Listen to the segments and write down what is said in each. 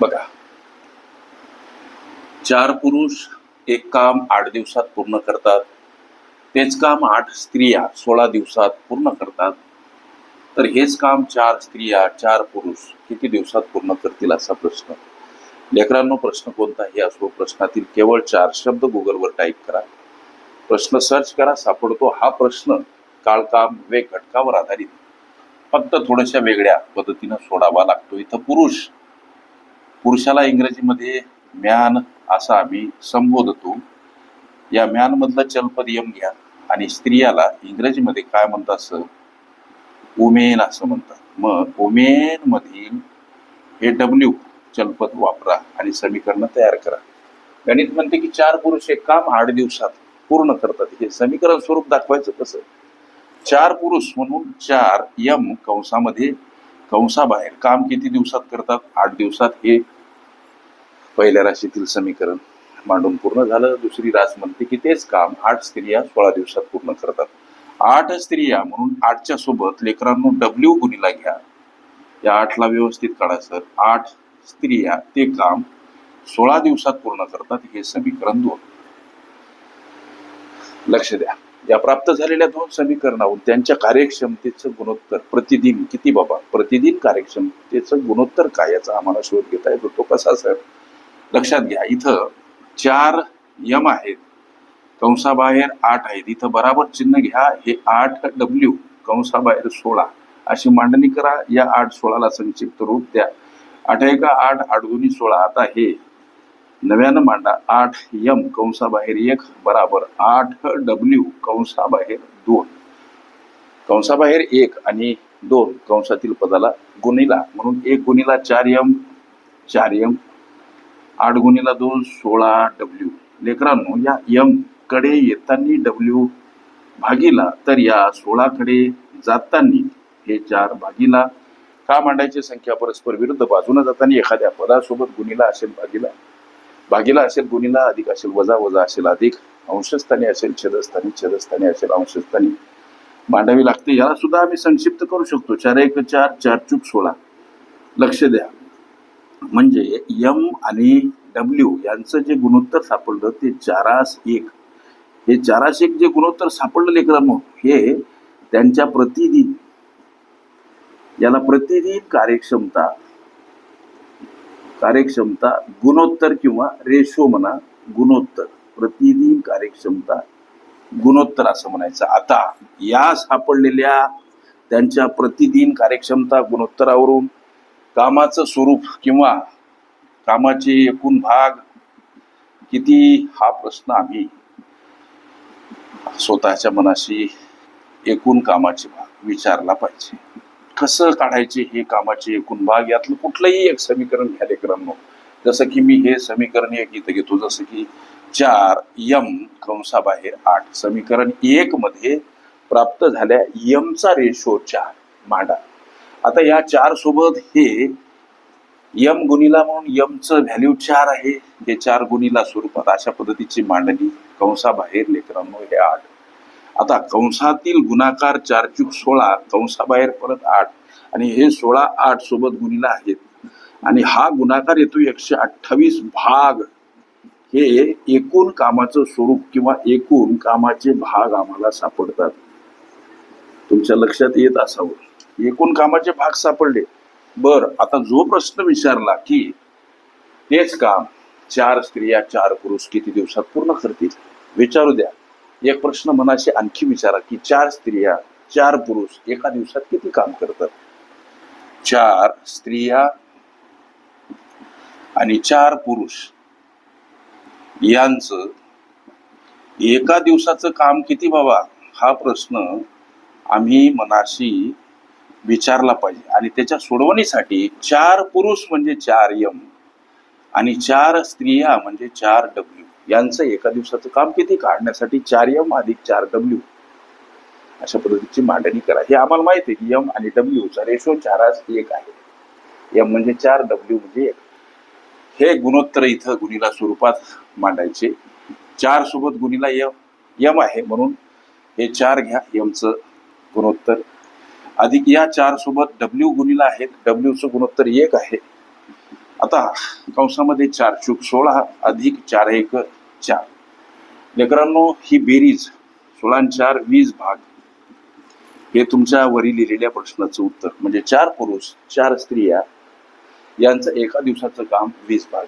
बघा. चार पुरुष एक काम आठ दिवसात पूर्ण करतात. तेच काम आठ स्त्रिया सोळा दिवसात पूर्ण करतात. तर हेच काम चार स्त्रिया चार पुरुष किती दिवसात पूर्ण करतील असा प्रश्न. लेकरांनो प्रश्न कोणताही असो प्रश्नातील केवळ चार शब्द गुगलवर टाईप करा. प्रश्न सर्च करा सापडतो. हा प्रश्न काळकाम विवेक घटकावर आधारित. फक्त थोड्याशा वेगळ्या पद्धतीनं सोडावा लागतो. इथं पुरुष पुरुषाला इंग्रजीमध्ये म्यान असं आम्ही संबोधतो. या म्यानमधलं चलपद यम घ्या आणि स्त्रियाला इंग्रजीमध्ये काय म्हणतात असं उमेन असं म्हणतात. मग उमेन मधील हे डब्ल्यू चलपद वापरा आणि समीकरण तयार करा. गणित म्हणते की चार पुरुष हे काम आठ दिवसात पूर्ण करतात. हे समीकरण स्वरूप दाखवायचं कसं? चार पुरुष म्हणून चार यम कंसामध्ये कंसाबाहेर काम किती दिवसात करतात? आठ दिवसात. हे पहिल्या राशीतील समीकरण मांडून पूर्ण झालं. दुसरी रास म्हणते की तेच काम आठ स्त्रिया सोळा दिवसात पूर्ण करतात. आठ स्त्रिया म्हणून आठच्या सोबत लेकरांनो डब्ल्यू गुणीला घ्या. या आठला व्यवस्थित काढा सर. आठ स्त्रिया ते काम सोळा दिवसात पूर्ण करतात. हे समीकरण दोन. लक्ष द्या. या प्राप्त झालेल्या दोन समीकरणावरून त्यांच्या कार्यक्षमतेचं गुणोत्तर प्रतिदिन किती बाबा? प्रतिदिन कार्यक्षमतेचं गुणोत्तर काय याचा आम्हाला शोध घेता येतो. तो कसा सर? लक्षात घ्या इथं चार यम आहेत. कंसाबाहेर आठ आहेत. इथं बराबर चिन्ह घ्या हे आठ डब्ल्यू कंसाबाहेर सोळा. अशी मांडणी करा या आठ सोळाला संक्षिप्त रूप द्या. आठ एका आठ आठ दोन्ही सोळा. आता हे नव्यानं मांडा. आठ यम कंसाबाहेर एक बराबर आठ डब्ल्यू कंसाबाहेर दोन. कंसाबाहेर एक आणि दोन कंसातील पदाला गुणिला. म्हणून एक गुणिला चार यम चार यम आठ गुणीला दोन सोळा डब्ल्यू लेकरांनो या यमकडे येताना डब्ल्यू भागीला तर या सोळाकडे जाताना हे चार भागीला. का मांडायची संख्या? परस्पर विरुद्ध बाजूने जाताना एखाद्या पदासोबत गुणीला असेल भागीला. भागीला असेल गुणीला अधिक असेल वजा वजा असेल अधिक अंशस्थानी असेल छेदस्थानी छेदस्थानी असेल अंशस्थानी. मांडावी लागते. याला सुद्धा आम्ही संक्षिप्त करू शकतो. चार एक चार चार चूक सोळा. लक्ष द्या. म्हणजे यम आणि डब्ल्यू यांचं जे गुणोत्तर सापडलं ते चारास एक. हे चारास एक जे गुणोत्तर सापडलेले क्रम हे त्यांच्या प्रतिदिन याला प्रतिदिन कार्यक्षमता कार्यक्षमता गुणोत्तर किंवा रेशो म्हणा गुणोत्तर प्रतिदिन कार्यक्षमता गुणोत्तर असं म्हणायचं. आता या सापडलेल्या त्यांच्या प्रतिदिन कार्यक्षमता गुणोत्तरावरून कामाचं स्वरूप किंवा कामाचे एकूण भाग किती हा प्रश्न आम्ही स्वतःच्या मनाशी एकूण कामाचे भाग विचारला पाहिजे. कसं काढायचे हे कामाचे एकूण भाग? यातलं कुठलंही एक समीकरण घ्या लेकरांनो. जसं की मी हे समीकरण एक इथं घेतो. जसं की चार यम कंसाबाहेर आठ समीकरण एक मध्ये प्राप्त झाल्या यमचा रेशो चार. मांडा. आता या चार सोबत हे यम गुणीला म्हणून यमचं व्हॅल्यू चार आहे. हे चार गुणीला स्वरूपात अशा पद्धतीची मांडणी कंसाबाहेर लेकरांनो हे आठ. आता कंसातील गुणाकार चार चूक सोळा कंसाबाहेर परत आठ. आणि हे सोळा आठ सोबत गुणीला आहेत. आणि हा गुणाकार येतो एकशे अठ्ठावीस भाग. हे एकूण कामाचं स्वरूप किंवा एकूण कामाचे भाग आम्हाला सापडतात. तुमच्या लक्षात येत असावं. एकूण कामाचे भाग सापडले. बर आता जो प्रश्न विचारला की तेच काम चार स्त्रिया चार पुरुष किती दिवसात पूर्ण करतील? विचारू द्या. एक प्रश्न मनाशी आणखी विचारा की चार स्त्रिया चार पुरुष एका दिवसात किती काम करतात? चार स्त्रिया आणि चार पुरुष. यांचं एका दिवसाचं काम किती बाबा? हा प्रश्न आम्ही मनाशी विचारला पाहिजे. आणि त्याच्या सोडवणीसाठी चार पुरुष म्हणजे चार यम आणि चार स्त्रिया म्हणजे चार डब्ल्यू यांचं एका दिवसाचं काम किती? काढण्यासाठी चार यम अधिक चार डब्ल्यू अशा पद्धतीची मांडणी करा. हे आम्हाला माहिती आहे की यम आणि डब्ल्यू चा रेशो चारास एक आहे. यम म्हणजे चार डब्ल्यू म्हणजे एक. हे गुणोत्तर इथं गुणीला स्वरूपात मांडायचे. चार सोबत गुणीला यम यम आहे म्हणून हे चार घ्या. यमचं गुणोत्तर. अधिक या चार सोबत डब्ल्यू गुणीला आहेत. डब्ल्यूचं गुणोत्तर एक आहे. आता कंसामध्ये चार चूक सोळा अधिक चार एक चार. लेकरांनो ही बेरीज सोळा चार वीस भाग. हे तुमच्या वरी लिहिलेल्या प्रश्नाचं उत्तर. म्हणजे चार पुरुष चार स्त्रिया यांचं एका दिवसाचं काम वीस भाग.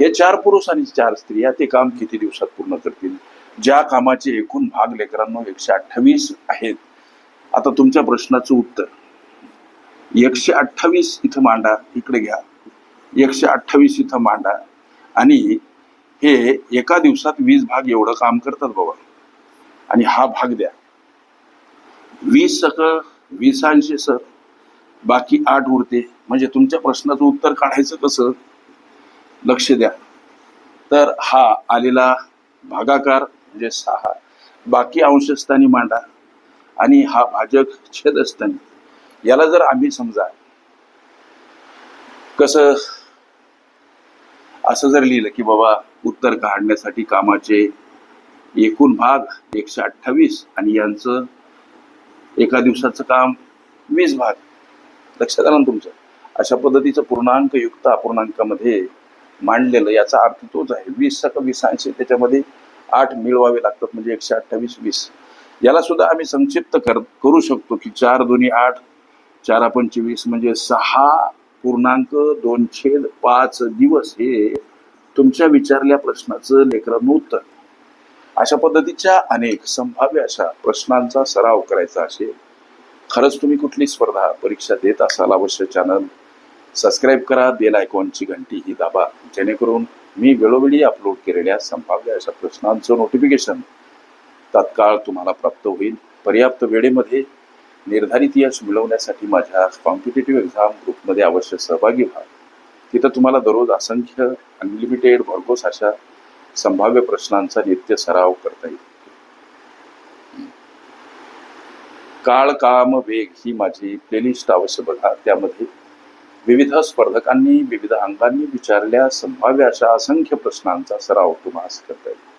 हे चार पुरुष आणि चार स्त्रिया ते काम किती दिवसात पूर्ण करतील? ज्या कामाचे एकूण भाग लेकरांनो एकशे अठ्ठावीस आहेत. आता तुमच्या प्रश्नाचं उत्तर. एकशे अठ्ठावीस इथं मांडा इकडे घ्या. एकशे अठ्ठावीस इथं मांडा. आणि हे एका दिवसात वीस भाग एवढं काम करतात बाबा. आणि हा भाग द्या. वीस सक वीस सर बाकी आठ उरते. म्हणजे तुमच्या प्रश्नाचं उत्तर काढायचं कसं? लक्ष द्या. तर हा आलेला भागाकार म्हणजे सहा. बाकी अंशस्थानी मांडा. आणि हा भाजक छेदस्थानी याला जर आम्ही समजा कसं असं जर लिहिलं की बाबा उत्तर काढण्यासाठी कामाचे एकूण भाग एकशे अठ्ठावीस आणि यांचं एका दिवसाचं काम वीस भाग. लक्षात आलं ना तुमचं? अशा पद्धतीचं पूर्णांक युक्त अपूर्णांकामध्ये मांडलेलं याचा अर्थ तोच आहे. वीस सक वीस ऐंशी त्याच्यामध्ये आठ मिळवावे लागतात म्हणजे एकशे अठ्ठावीस वीस. याला सुद्धा आम्ही संक्षिप्त कर करू शकतो की चार दोन्ही आठ चार पंचवीस म्हणजे सहा पूर्णांक दोन छेद पाच दिवस हे तुमच्या विचारल्या प्रश्नाचं लेकरांनो उत्तर. अशा पद्धतीच्या अनेक संभाव्य अशा प्रश्नांचा सराव करायचा असेल खरंच तुम्ही कुठली स्पर्धा परीक्षा देत असाल अवश्य चॅनल सबस्क्राईब करा बेल आयकॉनची घंटी ही दाबा जेणेकरून मी वेळोवेळी अपलोड केलेल्या संभाव्य अशा प्रश्नांचं नोटिफिकेशन तात्काळ तुम्हाला प्राप्त होईल. पर्याप्त वेळेमध्ये निर्धारित यश मिळवण्यासाठी माझ्या कॉम्पिटेटिव्ह एक्झाम ग्रुपमध्ये अवश्य सहभागी व्हा. तिथं तुम्हाला दररोज असंख्य अनलिमिटेड भरघोस अशा संभाव्य प्रश्नांचा नित्य सराव करता येईल. काळ काम वेग ही माझी प्लेलिस्ट अवश्य बघा. त्यामध्ये विविध स्पर्धकांनी विविध अंगांनी विचारल्या संभाव्य अशा असंख्य प्रश्नांचा सराव तुम्हाला करता येईल.